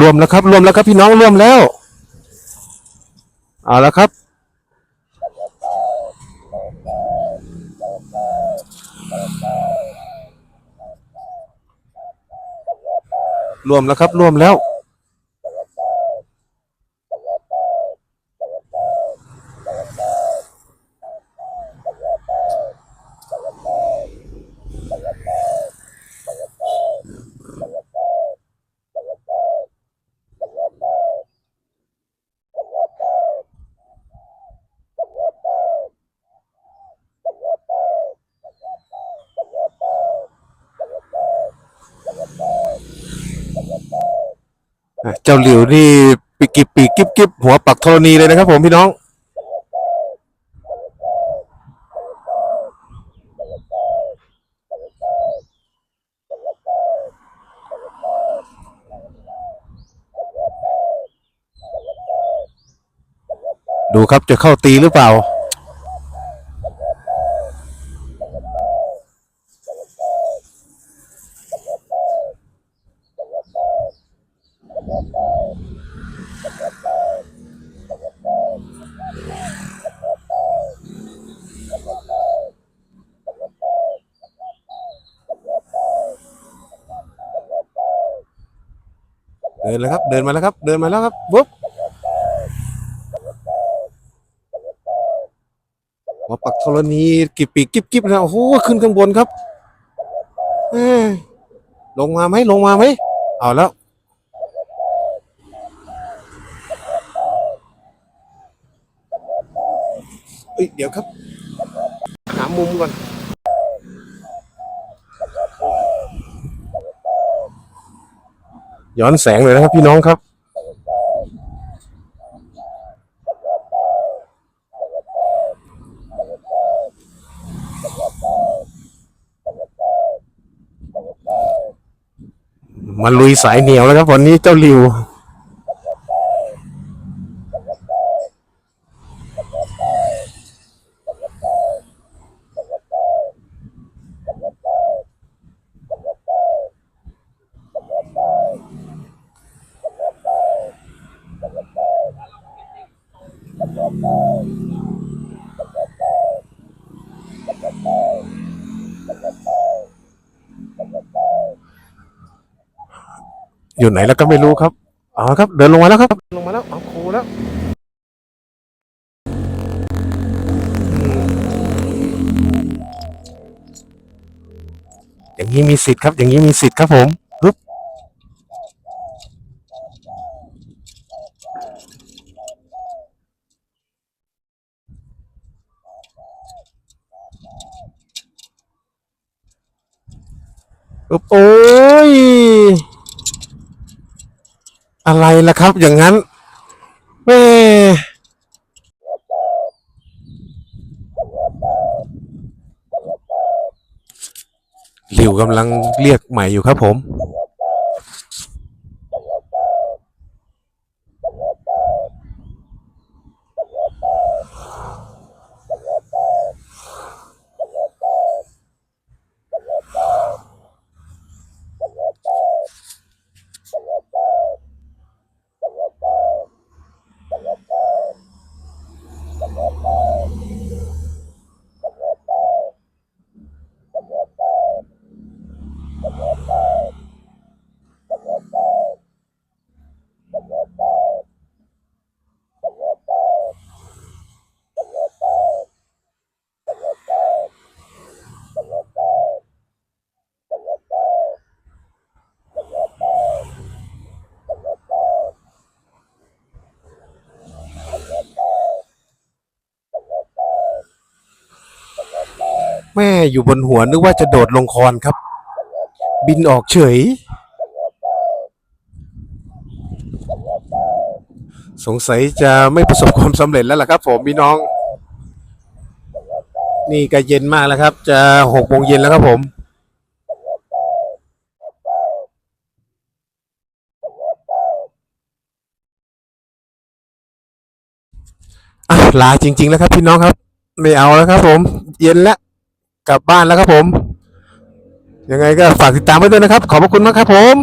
รวมแล้วครับ รวมแล้วครับพี่น้องรวมแล้ว เอาแล้วครับ รวมแล้วครับ รวมแล้ว เจ้าหลิวนี่ปีกิบปีกิบกิบหัวปักธรณีเลยนะครับผมพี่น้อง ดูครับจะเข้าตีหรือเปล่า เดินเลยครับ เดินมาแล้วครับ เดินมาแล้วครับปุ๊บหัวปักธรณีกิบปีกกิบกิบนะ โอ้โห ขึ้นข้างบนครับลงมาไหมลงมาไหม เอาแล้ว เอ้ยเดี๋ยวครับ หามุมก่อนย้อนแสงเลยนะครับพี่น้องครับ มาลุยสายเหนียวแล้วครับวันนี้เจ้าลิว อยู่ไหนแล้วก็ไม่รู้ครับอ๋อครับ เดินลงมาแล้วครับ ลงมาแล้วเอาครูแล้วอืมอย่างนี้มีสิทธิ์ครับ อย่างนี้มีสิทธิ์ครับผมปึ๊บปึ๊บโอ้ย อะไรล่ะครับ อย่างนั้นแม่หลิวกำลังเรียกใหม่อยู่ครับผม แม่อยู่บนหัวนึกว่าจะโดดลงคอนครับ บินออกเฉย สงสัยจะไม่ประสบความสำเร็จแล้วล่ะครับผมพี่น้อง นี่ก็เย็นมากแล้วครับ จะหกโมงเย็นแล้วครับผมลาจริง ๆ แล้วครับพี่น้องครับ ไม่เอาแล้วครับผม เย็นแล้ว กลับบ้านแล้วครับผม ยังไงก็ฝากติดตามไว้ด้วยนะครับ ขอบพระคุณมากครับผม